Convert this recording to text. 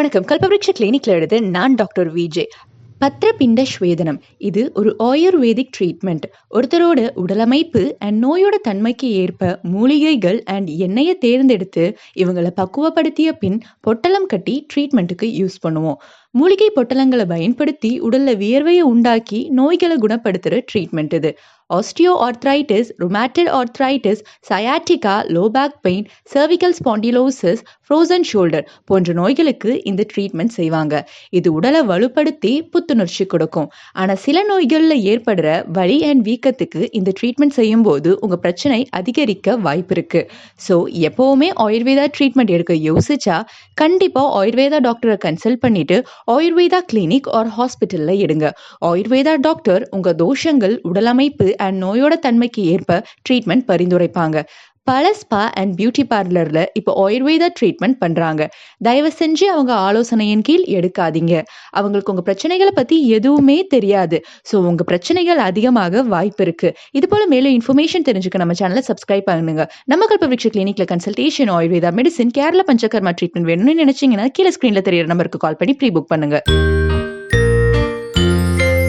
வணக்கம். கல்பவருஷ கிளினிக்ல எடுத்து நான் டாக்டர் விஜே பத்திரபிண்ட ஸ்வேதனம் இது ஒரு ஆயுர்வேதிக் ட்ரீட்மெண்ட் ஒருத்தரோட உடலமைப்பு அண்ட் நோயோட தன்மைக்கு ஏற்ப மூலிகைகள் அண்ட் எண்ணெயை தேர்ந்தெடுத்து இவங்களை பக்குவப்படுத்திய பின் பொட்டலம் கட்டி ட்ரீட்மெண்ட்டுக்கு யூஸ் பண்ணுவோம். மூலிகை பொட்டலங்களை பயன்படுத்தி உடல்ல வியர்வையை உண்டாக்கி நோய்களை குணப்படுத்துகிற ட்ரீட்மெண்ட் இது. Osteo arthritis rheumatoid arthritis sciatica low back pain cervical spondylosis frozen shoulder போன்ற நோய்களுக்கு இந்த ட்ரீட்மெண்ட் செய்வாங்க. இது உடலை வலுப்படுத்தி புத்துணர்ச்சி கொடுக்கும். ஆனால் சில நோய்களில் ஏற்படுற வலி அண்ட் வீக்கத்துக்கு இந்த ட்ரீட்மெண்ட் செய்யும்போது உங்கள் பிரச்சனை அதிகரிக்க வாய்ப்பு இருக்குது ஸோ எப்போவுமே ஆயுர்வேதா ட்ரீட்மெண்ட் எடுக்க யோசிச்சா கண்டிப்பாக ஆயுர்வேதா டாக்டரை கன்சல்ட் பண்ணிவிட்டு ஆயுர்வேதா கிளினிக் ஆர் ஹாஸ்பிட்டலில் எடுங்க. ஆயுர்வேதா டாக்டர் உங்கள் தோஷங்கள் உடலமைப்பு அண்ட் நோயோட தன்மைக்கு ஏற்ப ட்ரீட்மெண்ட் பரிந்துரைப்பாங்க. பல ஸ்பா அண்ட் பியூட்டி பார்லரில் இப்போ ஆயுர்வேதா ட்ரீட்மெண்ட் பண்ணுறாங்க தயவு செஞ்சு அவங்க ஆலோசனையின் கீழ் எடுக்காதீங்க. அவங்களுக்கு உங்கள் பிரச்சனைகளை பற்றி எதுவுமே தெரியாது. ஸோ உங்கள் பிரச்சனைகள் அதிகமாக வாய்ப்பு இருக்குது இது போல் மேலும் இன்ஃபர்மேஷன் தெரிஞ்சுக்க நம்ம சேனலை சப்ஸ்கிரைப் பண்ணுங்க. நம்ம கல்பவிக்ஷ கிளினிக்கில் consultation Ayurveda medicine Kerala panchakarma treatment வேணும்னு நினைச்சீங்கன்னா கீழே ஸ்க்ரீனில் தெரியிற நம்பருக்கு கால் பண்ணி ப்ரீ புக் பண்ணுங்க.